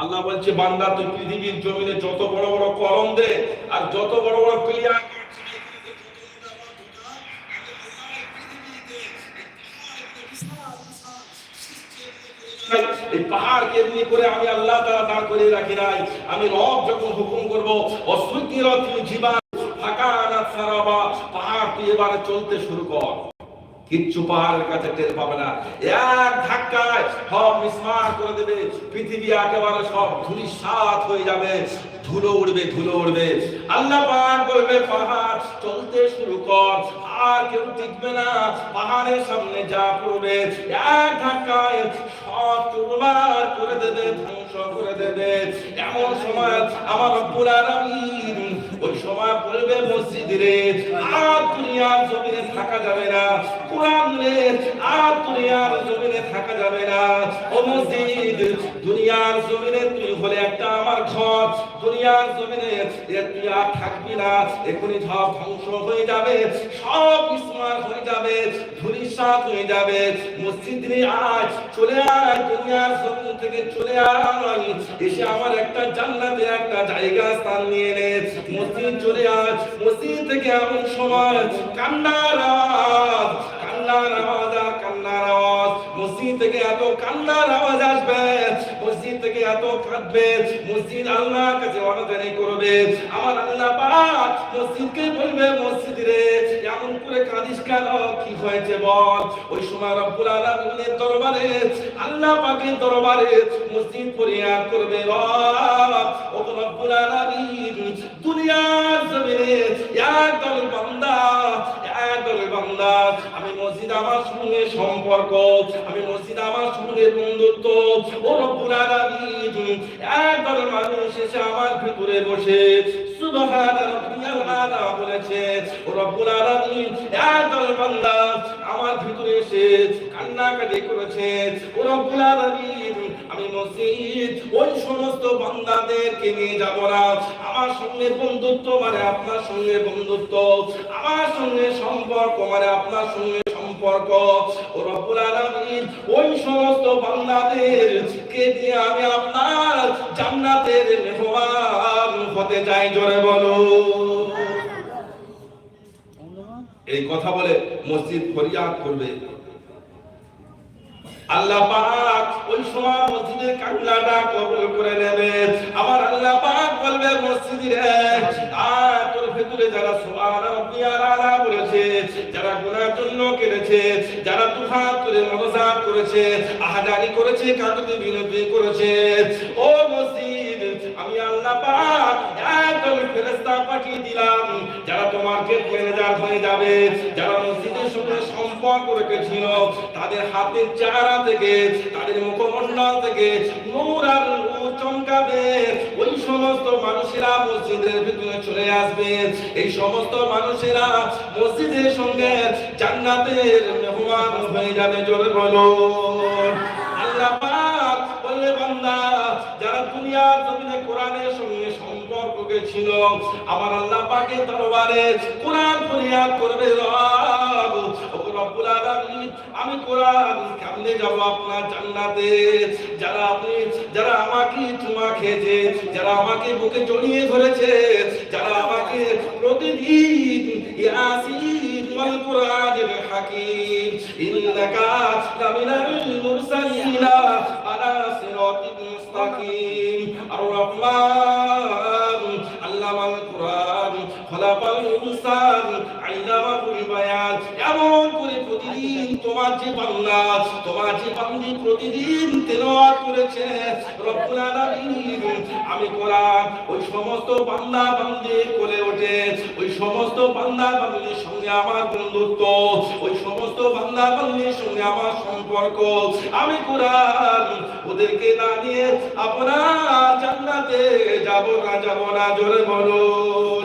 আল্লাহ বলছে, বান্দা, তুই পৃথিবীর জমিনে যত বড় বড় কলম দে আর যত বড় বড় প্লেয়ার এই পাহাড়কে এমনি করে আমি আল্লাহ দাঁড় করে রাখি নাই। আমি রব যখন হুকুম করব অসুকিরত জীবান ফাকানা সারাবা, পাহাড় তুই এবারে চলতে শুরু কর। কিচ্ছু পাহাড়ের কাছে টের পাবে না। এক ধাক্কায় সব মিসমার করে দেবে, পৃথিবী একেবারে সব ধুলি সাত হয়ে যাবে, ধুলো উড়বে ধুলো উড়বে। আল্লাহ বলবে, পাহাড় চলতে শুরু কর আর কেউ টিকবে না। পাহাড়ের সামনে যা পড়বে এক ধাক্কায় সব করে দেবে, ধ্বংস করে দেবে। এমন সময় আমার ওই সময় মসজিদ রে, আর দুনিয়ার জমিনে থাকা যাবে না। কোরআন আর দুনিয়ার জমিনে থাকা যাবে না। ও মসজিদ, দুনিয়ার জমিনে তুই হলে একটা আমার ঘর দুনিয়ার জমিনে, এ তুই আর থাকবি না। এখনই সব ধ্বংস হয়ে যাবে, সব ইসমার হয়ে যাবে, ধুলিসাৎ হয়ে যাবে। মসজিদ আজ, চলে আয় দুনিয়ার জমিন থেকে, চলে আয়। এসে আমার একটা জান্নাতে একটা জায়গা স্থান নিয়ে নে। মসজিদ চলে আয়, মসজিদ থেকে এমন সময় কান্নার আওয়াজ কান্নার আওয়াজ কান্নার আওয়াজ। মসজিদ থেকে এত কান্নার আওয়াজ আসবে, মসজিদ থেকে এত কাঁদবে, মসজিদ আল্লাহর কাছে অনাদানি করবে। আমার আল্লাহ পাক মসজিদকে বলবে, মসজিদ রে, এমন করে কাঁদিস কেন? কি হয়েছে বল? ওই সময় রব্বুল আলামিনের দরবারে, আল্লাহ পাকের দরবারে মসজিদ ফরিয়াদ করবে। রব, ও রব্বুল আলামিন দুনিয়ার জমিনে এক দল বান্দা এক দল বান্দা। আমি মসজিদ আমার সঙ্গে সম্পর্ক, আমি মসজিদ আমার সঙ্গে বন্ধুত্ব। ও রব্বুল আলামিন এক মানুষ এসে আমার ভিতরে বসে সুবহান রাব্বিয়াল আলা ও রব্বুল আলামিন এক দল বান্দা আমার ভিতরে এসে কান্নাকাটি করেছে। ও রব্বুল আলামিন আমি মসজিদ ওই সমস্ত বান্দাদেরকে নিয়ে যাব না। আমার সঙ্গে বন্ধুত্ব মানে আপনার সঙ্গে বন্ধুত্ব। আমার সঙ্গে সম্পর্ক মানে আপনার সঙ্গে সম্পর্ক। ও রব্বুল আলামিন ওই সমস্ত বান্দাদেরকে দিয়ে আমি আপনার জান্নাতের মেহমান হতে চাই জোরে বলো। এই কথা বলে মসজিদ ফরিয়াদ করবে। আল্লাহ পাক ওই সময় মসজিদের কান্নাটা করে নেবে। আমার আল্লাহ পাক বলবে আর তোর ভেতরে যারা রাব্বিয়াল আলা বলেছে, যারা গুনার জন্য কেড়েছে যারা তুফান করে মনজাত করেছে, আহাজারি করেছে কাকুতি বিনতি করেছে, ও মসজিদ আমি আল্লাহ পাক একদল ফেরেশতা পাঠিয়ে দিলাম। যারা তোমাকে ম্যানেজার হয়ে যাবে, যারা মসজিদের সঙ্গে সম্পর্ক রেখেছিল, তাদের হাতের চেহারা থেকে, তাদের মুখমণ্ডল থেকে নূর আর চমকাবে। ওই সমস্ত মানুষেরা মসজিদের ভিতরে চলে আসবে। এই সমস্ত মানুষেরা মসজিদের সঙ্গে জান্নাতের মেহমান হয়ে যাবে, জোরে বলো। আল্লাহ বললে, বান্দা, যারা দুনিয়ার জমিনে কোরআনের সঙ্গে সম্পর্ক ছিল, আমার আল্লাহ পাকের দরবারে কোরআন ফরিয়াদ করবে রব। রব্বুল আলামিন, আমি কোরআন কেমনে যাব আপনার জান্নাতে। যারা আপনি, যারা আমাকে চুমা খেয়েছে, যারা আমাকে বুকে জড়িয়ে ধরেছে, যারা আমাকে প্রতিদিন ইয়াসিন ওয়াল কোরআনিল হাকিম, ইন্নাকা লামিনাল খলাকাল ইনসান আল্লামাহুল বায়ান এমন করে প্রতিদিন তোমার যে বান্দা তোমার যে বান্দি প্রতিদিন তেলাওয়াত করেছে। রব্বুল আমি কোরআন ওই সমস্ত বান্দা বান্দির কোলে ওঠে। ওই সমস্ত বান্দা বান্দির সঙ্গে আমার বন্ধুত্ব, ওই সমস্ত বান্দা বান্দির সঙ্গে আমার সম্পর্ক। আমি কোরআন ওদেরকে না নিয়ে আপনার জান্নাতে যাব না যাব না, জোরে বলুন।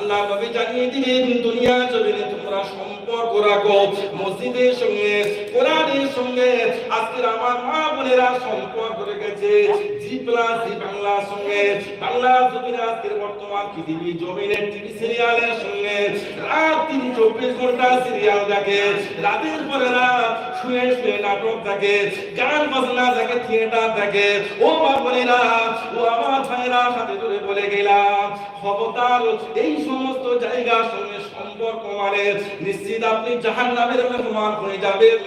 আল্লাহ নবী জানিয়ে দিলেন, দুনিয়া জমিনে তোমরা সম্পর্ক রাখো। মসজিদের সঙ্গে, কোরআনের সঙ্গে। আজকের আমার মা বোনেরা সম্পর্ক রেখেছে জি প্লাস, জি বাংলার সঙ্গে। বাংলা আজকের বর্তমান পৃথিবী টিভি সিরিয়ালের সঙ্গে। রাত তিন চব্বিশ ঘণ্টা সিরিয়াল দেখে। রাতের পরে রাত শুয়ে শুয়ে নাটক দেখে। গান বাজনা দেখে, থিয়েটার দেখে। ও বাবুরা ও আমার ভাইরা হাতে ধরে বলে গেলাম খবরদার এই সমস্ত সঙ্গে সম্পর্ক মানে নিশ্চিত আপনি জাহান্নামের মেহমান হয়ে যাবেন।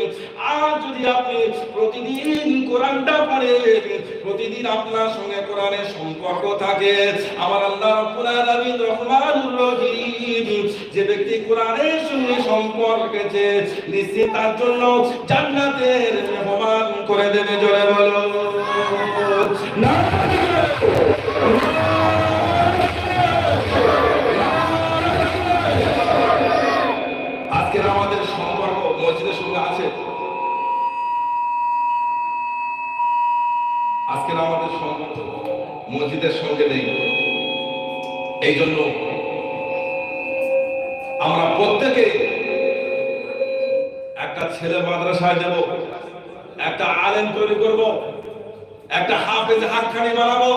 আর যদি আপনি প্রতিদিন কোরআনটা পড়েন, প্রতিদিন আপনার সঙ্গে কোরআনের সম্পর্ক থাকে, আমার আল্লাহ রাব্বুল রহমানুর রহিম, যে ব্যক্তি কোরআনের সঙ্গে নিশ্চিত তার জন্য জান্নাতের মেহমান করে দেবে, জোরে বলো। না আজকের আমাদের সম্পর্ক মসজিদের সঙ্গে আছে? আজকের আমাদের সম্পর্ক মসজিদের সঙ্গে নেই। এই জন্য আমরা প্রত্যেকে একটা ছেলে মাদ্রাসায় যাব একটা আলেম তৈরি করব, একটা হাফেজ হাতখানি বানাবো।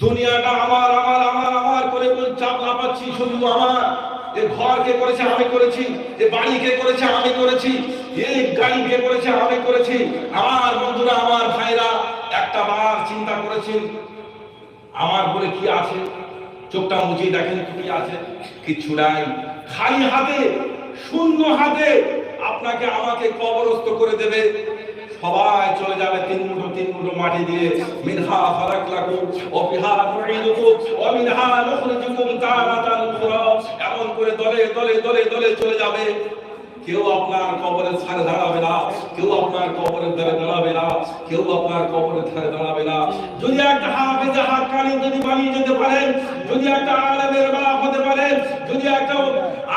দুনিয়াটা আমার আমার আমার আমার করে চাপ লাপাচ্ছি শুধু আমার এ ঘর কে করেছে, আমি করেছি। এ বাড়ি কে করেছে, আমি করেছি। এই গাড়ি কে করেছে, আমি করেছি। আমার বন্ধুরা, আমার ভাইরা একটা বার চিন্তা করেছেন, আমার বলে কি আছে? চোখটা মুচিয়ে দেখেন কি আছে, কিচ্ছু নাই। খালি হাতে, শূন্য হাতে আপনাকে আমাকে কবরস্থ করে দেবে। সবাই চলে যাবে তিন মুঠো তিন মুঠো মাটি দিয়ে। মিনহা ফারাকলাকুম ও বিহা নুঈদুকুম ও মিনহা নুখরিজুকুম তারাতান উখরা। এমন করে দলে দলে দলে দলে চলে যাবে। কেউ আপনার কবরের ধারে দাঁড়াবে না, কেউ আপনার কবরের ধারে দাঁড়াবে না, কেউ আপনার কবরের ধারে দাঁড়াবে না। যদি একটা হাফেজ হাক্কানি যদি বানিয়ে যেতে পারেন যদি একটা আলেমের বাপ হতে পারেন যদি একটা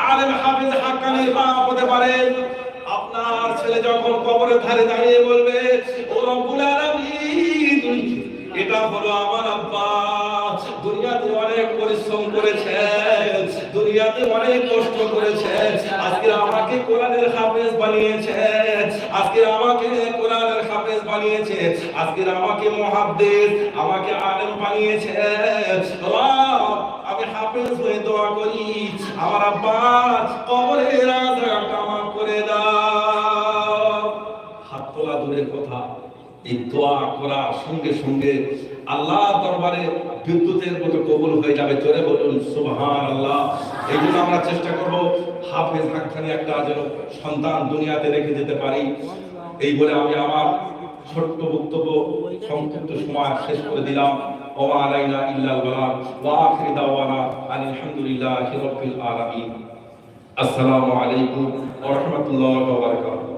আলেম হাফেজ হাক্কানির বাপ হতে পারেন যখন কবরের ধারে দাঁড়িয়ে বলবে, ও রব্বুল আলামিন, এটা হলো আমার আব্বা। দুনিয়াতে অনেক পরিশ্রম করেছে, দুনিয়াতে অনেক কষ্ট করেছে। আজকে আমাকে কোরআনের হাফেজ বানিয়েছে, আজকে আমাকে কোরআনের হাফেজ বানিয়েছে, আজকে আমাকে মুহাদ্দিস আমাকে আলেম বানিয়েছে। আমি হাফেজ হয়ে দোয়া করি। আমার আব্বা কবরের আযাবটা এই দোয়া করার সঙ্গে সঙ্গে আল্লাহ দরবারে বিদ্যুতের মতো কবুল হয়ে যাবে। চলে বলুন সুবহান আল্লাহ এই জন্য আমরা চেষ্টা করব হাফেজ একটা যেন সন্তান দুনিয়াতে রেখে পারি। এই বলে আমি আমার ছোট্ট বক্তব্য সংক্ষিপ্ত সময় শেষ করে দিলাম। আলাইনা ইল্লাল ওয়া আখির দাওয়ানা আলহামদুলিল্লাহি রাব্বিল আলামিন। আসসালামু আলাইকুম ওয়া রাহমাতুল্লাহি ওয়া বারাকাতুহু।